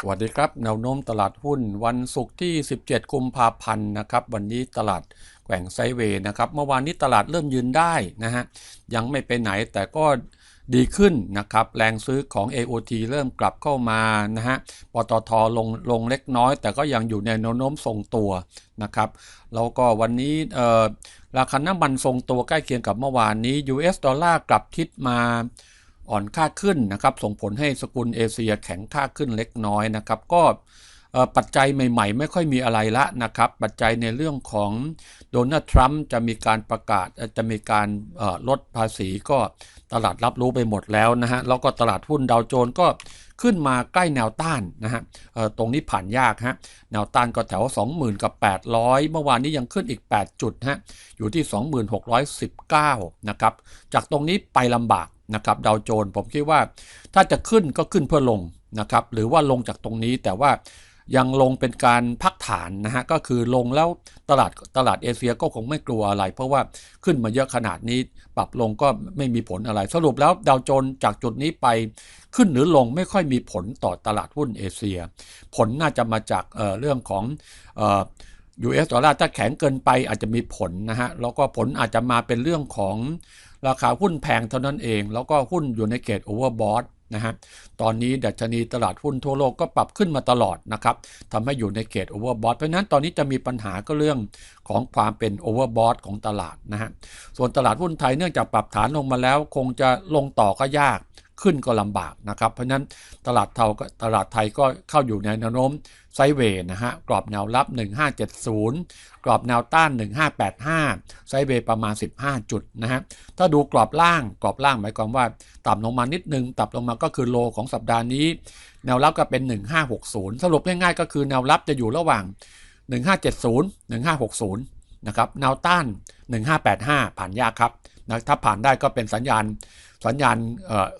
สวัสดีครับแนวโน้มตลาดหุ้นวันศุกร์ที่ 17 กุมภาพันธ์นะครับวันนี้ตลาดแกว่งไซเวย์นะครับเมื่อวานนี้ตลาดเริ่มยืนได้นะฮะยังไม่ไปไหนแต่ก็ดีขึ้นนะครับแรงซื้อของ AOT เริ่มกลับเข้ามานะฮะปตทลงลงเล็กน้อย แต่ก็ยังอยู่ในแนวโน้มทรงตัวนะครับแล้วก็วันนี้ราคาน้ำมันทรงตัวใกล้เคียงกับเมื่อวานนี้ US ดอลลาร์กลับทิศมา อ่อนค่าขึ้นนะครับ ส่งผลให้สกุลเอเชียแข็งค่าขึ้นเล็กน้อยนะครับ ก็ปัจจัยใหม่ๆ ไม่ค่อยมีอะไรละนะครับ ปัจจัยในเรื่องของโดนัลด์ทรัมป์จะมีการประกาศจะมีการลดภาษีก็ตลาดรับรู้ไปหมดแล้วนะฮะ แล้วก็ตลาดหุ้นดาวโจนส์ก็ขึ้นมาใกล้แนวต้านนะฮะตรงนี้ผ่านยากฮะ แนวต้านก็แถว 20,000 กับ 800 เมื่อวานนี้ยังขึ้นอีก 8 จุดฮะ อยู่ที่ 2619 นะครับ จากตรงนี้ไปลำบาก นะครับดาวโจนผมคิดว่าถ้าจะขึ้นก็ขึ้นเพื่อลงนะครับหรือว่าลงจากตรงนี้แต่ว่ายังลงเป็นการพักฐานนะฮะก็คือลงแล้วตลาดตลาดเอเชียก็คงไม่กลัวอะไร เพราะว่าขึ้นมาเยอะขนาดนี้ปรับลงก็ไม่มีผลอะไร สรุปแล้วดาวโจนจากจุดนี้ไปขึ้นหรือลงไม่ค่อยมีผลต่อตลาดหุ้นเอเชีย ผลน่าจะมาจากเเรื่องของออ US ดอลลาร์ถ้าแข็งเกินไปอาจจะมีผลนะฮะแล้วก็ผลอาจจะมาเป็นเรื่องของ ราคาหุ้นแพงเท่านั้นเอง แล้วก็หุ้นอยู่ในเกตโอเวอร์บอทนะฮะตอนนี้ดัชนีตลาดหุ้นทั่วโลกก็ปรับขึ้นมาตลอดนะครับทำให้อยู่ในเกตโอเวอร์บอทเพราะฉะนั้นตอนนี้จะมีปัญหาก็เรื่องของความเป็นโอเวอร์บอทของตลาดนะฮะส่วนตลาดหุ้นไทยเนื่องจากปรับฐานลงมาแล้ว คงจะลงต่อก็ยาก ขึ้นก็ลำบากนะครับ เพราะฉะนั้นตลาดเทาตลาดไทยก็เข้าอยู่ในแนวโน้มไซเวย์นะฮะกรอบแนวรับ 1570 กรอบแนวต้าน 1585 ไซเวย์ประมาณ 15 จุดนะฮะถ้าดูกรอบล่างกรอบล่างหมายความว่าต่ำลงมานิดนึงต่ำลงมาก็คือโลของสัปดาห์นี้ แนวรับก็เป็น 1560 สรุปง่ายๆ ก็คือแนวรับจะอยู่ระหว่าง 1570 1560นะครับแนวต้าน 1585 ผ่านยากครับนะถ้าผ่านได้ก็เป็นสัญญาณ สัญญาณ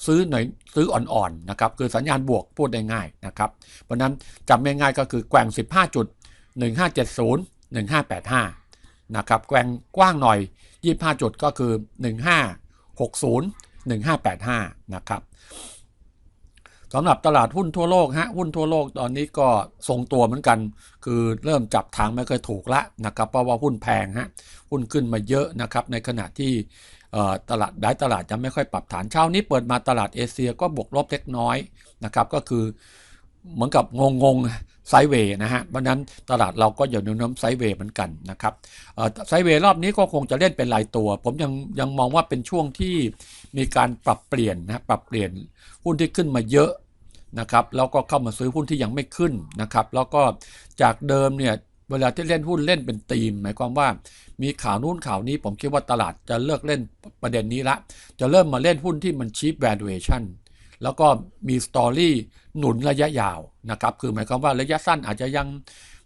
ซื้อหน่อยซื้ออ่อนๆนะครับคือสัญญาณบวกพูดได้ง่ายนะครับเพราะนั้นจำง่ายๆก็คือแกว่ง 15 จุด 1570 1585นะครับแกว่งกว้างหน่อย 25 จุดก็คือ 1560 1585นะครับ สำหรับตลาดหุ้นทั่วโลกฮะหุ้นทั่วโลกตอนนี้ก็ทรงตัวเหมือนกัน คือเริ่มจับทางไม่เคยถูกละนะครับเพราะว่าหุ้นแพงฮะหุ้นขึ้นมาเยอะนะครับในขณะที่ตลาดได้ตลาดจะไม่ค่อยปรับฐานเช้านี้เปิดมาตลาดเอเชียก็บวกลบเล็กน้อยนะครับก็คือ เหมือนกับงงงไซเวย์นะฮะเพราะนั้นตลาดเราก็อยู่ในน้ำไซเวย์เหมือนกันนะครับไซเวย์รอบนี้ก็คงจะเล่นเป็นรายตัว ผมยังยังมองว่าเป็นช่วงที่มีการปรับเปลี่ยนนะปรับเปลี่ยนหุ้นที่ขึ้นมาเยอะนะครับแล้วก็เข้ามาซื้อหุ้นที่ยังไม่ขึ้นนะครับแล้วก็จากเดิมเนี่ยเวลาที่เล่นหุ้นเล่นเป็นธีม หมายความว่ามีข่าวนู้นข่าวนี้ผมคิดว่าตลาดจะเลิกเล่นประเด็นนี้ละ จะเริ่มมาเล่นหุ้นที่มัน cheap valuation แล้วก็มีสตอรี่หนุนระยะยาวนะครับคือหมายความว่าระยะสั้นอาจจะยัง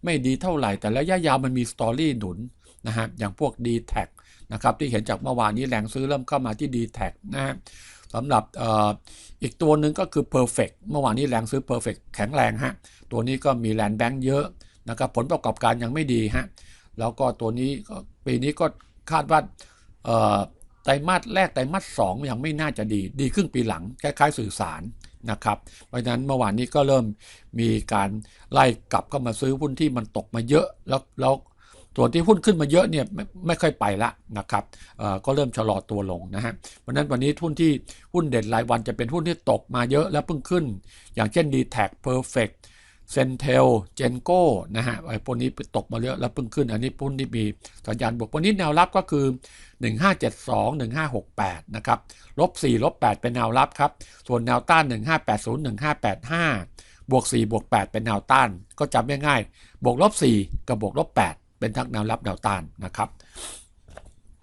ไม่ดีเท่าไหร่ แต่ระยะยาวมันมีสตอรี่หนุนนะฮะอย่างพวก d t แทนะครับที่เห็นจากเมื่อวานนี้แรงซื้อเริ่มเข้ามาที่ d t แทนะฮะสำหรับออีกตัวหนึ่งก็คือ perfect เมื่อวานนี้แรงซื้อ perfect แข็งแรงฮะตัวนี้ก็มีแลนด์แบงค์เยอะนะครับผลประกอบการยังไม่ดีฮะแล้วก็ตัวนี้ปีนี้ก็คาดว่า ไตรมาสแรกไตรมาสสองยังไม่น่าจะดี ดีครึ่งปีหลังคล้ายๆสื่อสารนะครับ เพราะฉะนั้นเมื่อวานนี้ก็เริ่มมีการไล่กลับเข้ามาซื้อหุ้นที่มันตกมาเยอะแล้วแล้วส่วนที่หุ้นขึ้นมาเยอะเนี่ยไม่ไม่ค่อยไปละนะครับก็เริ่มชะลอตัวลงนะฮะเพราะนั้นวันนี้หุ้นที่หุ้นเด่นรายวันจะเป็นหุ้นที่ตกมาเยอะแล้วเพิ่งขึ้น อย่างเช่น d t แท Perfect เฟกต์ เซนเทลเจนโก้นะฮะไอ้พวกนี้ตกมาเยอะแล้วเพิ่งขึ้น อันนี้พุ่นที่มีสัญญาณบวกวันนี้แนวรับก็คือ 1572 1568 นะครับลบ4ลบ8เป็นแนวรับครับ ส่วนแนวต้าน 1580 1585 บวก 4 บวก 8 เป็นแนวต้าน ก็จำง่ายๆบวกลบ 4 กับบวกลบ 8 เป็นทั้งแนวรับแนวต้านนะครับ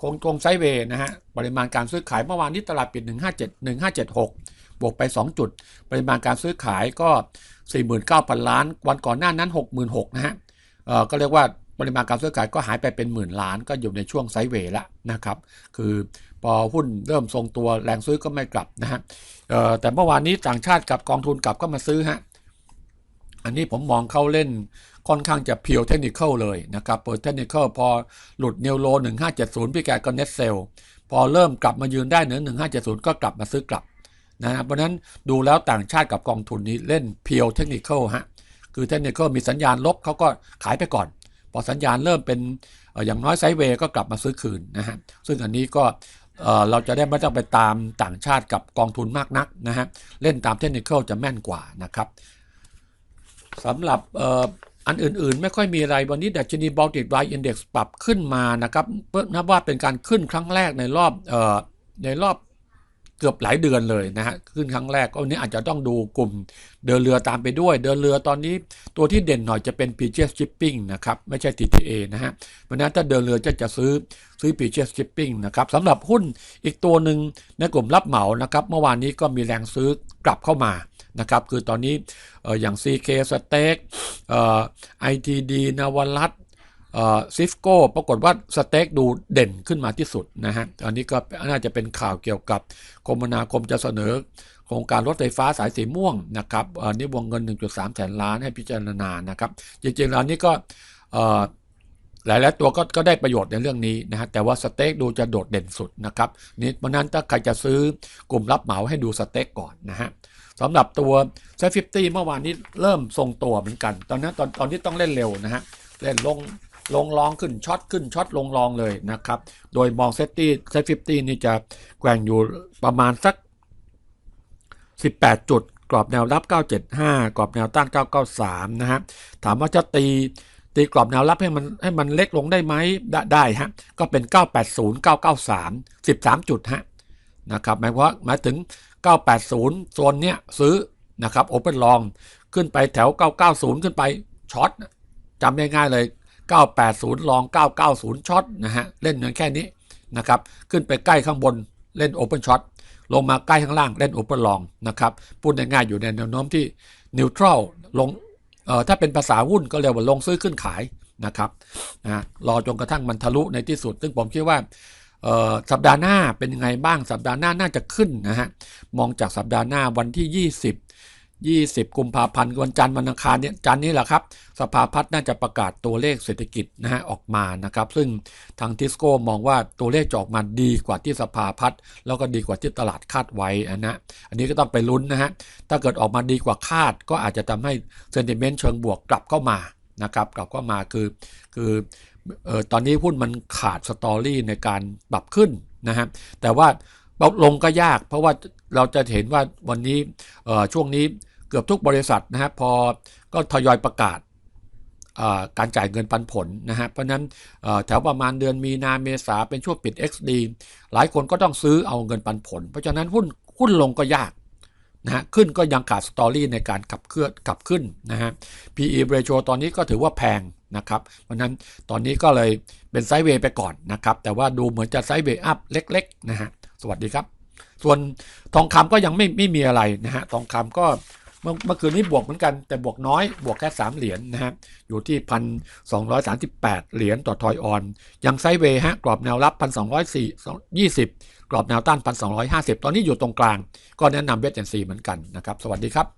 คงตรงไซเวย์นะฮะปริมาณการซื้อขายเมื่อวานนี้ตลาดปิด 157 1576 บวกไป 2 จุด ปริมาณการซื้อขายก็ 49,000 ล้าน วันก่อนหน้านั้น 66,000นะฮะเอ่อก็เรียกว่าปริมาณการซื้อขายก็หายไปเป็นหมื่นล้านก็อยู่ในช่วงไซด์เวย์ละนะครับคือพอหุ้นเริ่มทรงตัวแรงซื้อก็ไม่กลับนะฮะเอ่อแต่เมื่อวานนี้ต่างชาติกับกองทุนกลับก็มาซื้อฮะอันนี้ผมมองเข้าเล่นค่อนข้างจะเพียวเทคนิคเลยนะครับเปิดเทคนิคพอหลุดเนวโล 1570 พี่แกก็เน็ตเซลพอเริ่มกลับมายืนได้เหนือ 1570 ก็กลับมาซื้อกลับ นะเพราะนั้นดูแล้วต่างชาติกับกองทุนนี้เล่นเพียวเทคนิคฮะคือเทคนิคมีสัญญาณลบเขาก็ขายไปก่อน พอสัญญาณเริ่มเป็นอย่างน้อยไซด์เวย์ก็กลับมาซื้อคืนนะฮะซึ่งอันนี้ก็เราจะได้ไม่ต้องไปตามต่างชาติกับกองทุนมากนักนะฮะเล่นตามเทคนิคจะแม่นกว่านะครับสำหรับอ,อันอื่นๆ ไม่ค่อยมีอะไรวันนี้ดัชนีบอลติกไวอินเด็กซ์ปรับขึ้นมานะครับเพื่อนับว่าเป็นการขึ้นครั้งแรกในรอบออในรอบ เกือบหลายเดือนเลยนะฮะขึ้นครั้งแรกก็วันนี้อาจจะต้องดูกลุ่มเดินเรือตามไปด้วย เดินเรือตอนนี้ตัวที่เด่นหน่อยจะเป็น p g s Shipping นะครับไม่ใช่ TTA นะฮะเพราะฉะนั้นถ้าเดินเรือจะจะซื้อซื้อ p g s Shipping นะครับสำหรับหุ้นอีกตัวหนึ่งในกลุ่มรับเหมานะครับเมื่อวานนี้ก็มีแรงซื้อกลับเข้ามานะครับคือตอนนี้อย่าง CK Steak เอ่อ ITD นวรัตน์ ซิฟโก้ปรากฏว่าสเต็กดูเด่นขึ้นมาที่สุดนะฮะ อันนี้ก็น่าจะเป็นข่าวเกี่ยวกับคมนาคมจะเสนอ โครงการรถไฟฟ้าสายสีม่วงนะครับอันนี้วงเงิน 1.3 แสนล้านให้พิจารณานะครับ จริงๆแล้วนี่ก็หลายๆตัวก็ก็ได้ประโยชน์ในเรื่องนี้นะฮะแต่ว่าสเต็กดูจะโดดเด่นสุดนะครับนี่เพราะนั้นถ้าใครจะซื้อกลุ่มรับเหมาให้ดูสเต็กก่อนนะฮะสำหรับตัวเซฟฟิฟตี้เมื่อวานนี้เริ่มทรงตัวเหมือนกัน ตอนนั้นตอนตอนที่ต้องเล่นเร็วนะฮะเล่นลง ลงรองขึ้นช็อตขึ้นช็อตลงรองเลยนะครับ โดยมองเซฟตี้เซฟฟิฟตี้นี่จะแกว่งอยู่ประมาณสัก 18 จุด กรอบแนวรับ 975 กรอบแนวต้าน 993 นะฮะ ถามว่าจะตีตีกรอบแนวรับให้มันให้มันเล็กลงได้ไหมได้ได้ฮะ ก็เป็น 980 993 13 จุดฮะนะครับหมายว่าหมายถึง 980 โซนเนี้ยซื้อนะครับโอเปนลองขึ้นไปแถว 990 ขึ้นไปช็อตจำง่ายๆเลย 980 ลอง 990 ช็อตนะฮะ เล่นเงินแค่นี้นะครับ ขึ้นไปใกล้ข้างบนเล่นโอเปนช็อต ลงมาใกล้ข้างล่างเล่นโอเปนลองนะครับ พูดง่ายๆอยู่ในแนวโน้มที่นิวทรัลลงเอ่อถ้าเป็นภาษาหุ้นก็เรียกว่าลงซื้อขึ้นขายนะครับนะรอจนกระทั่งมันทะลุในที่สุด ซึ่งผมคิดว่าเอ่อสัปดาห์หน้าเป็นยังไงบ้างสัปดาห์หน้าน่าจะขึ้นนะฮะ มองจากสัปดาห์หน้าวันที่ 20 20 กุมภาพันธ์วันจันทร์วันอังคารเนี่ยจันทร์นี้แหละครับ สภาพัฒน์น่าจะประกาศตัวเลขเศรษฐกิจนะฮะออกมานะครับ ซึ่งทางทิสโก้มองว่าตัวเลขจะออกมาดีกว่าที่สภาพัฒน์แล้วก็ดีกว่าที่ตลาดคาดไว้นะอันนี้ก็ต้องไปลุ้นนะฮะถ้าเกิดออกมาดีกว่าคาด ก็อาจจะทำให้เซนติเมนต์เชิงบวกกลับเข้ามานะครับกลับเข้ามาคือคือเออตอนนี้หุ้นมันขาดสตอรี่ในการปรับขึ้นนะฮะแต่ว่าลงก็ยาก เพราะว่าเราจะเห็นว่าวันนี้ช่วงนี้ เกือบทุกบริษัทนะฮะพอก็ทยอยประกาศการจ่ายเงินปันผลนะฮะเพราะนั้นแถวประมาณเดือนมีนาเมษาเป็นช่วงปิด XD หลายคนก็ต้องซื้อเอาเงินปันผล เพราะฉะนั้นหุ้นหุ้นลงก็ยากนะฮะขึ้นก็ยังขาดสตอรี่ในการขับเคลื่อนขับขึ้นนะฮะ PE ratio ตอนนี้ก็ถือว่าแพงนะครับ เพราะนั้นตอนนี้ก็เลยเป็นไซด์เวย์ไปก่อนนะครับ แต่ว่าดูเหมือนจะไซด์เวย์อัพเล็กๆนะฮะสวัสดีครับ ส่วนทองคำก็ยังไม่ไม่มีอะไรนะฮะทองคำก็ เมื่อคืนนี้บวกเหมือนกันแต่บวกน้อย บวกแค่ 3 เหรียญนนะฮะอยู่ที่พันสองเหรียญต่อทอยออน ยังไซเวฮะกรอบแนวรับพันสองยี่สิบกรอบแนวต้านพันสองตอนนี้อยู่ตรงกลาง ก็แนะนำเวทแอนซีเหมือนกันนะครับ สวัสดีครับ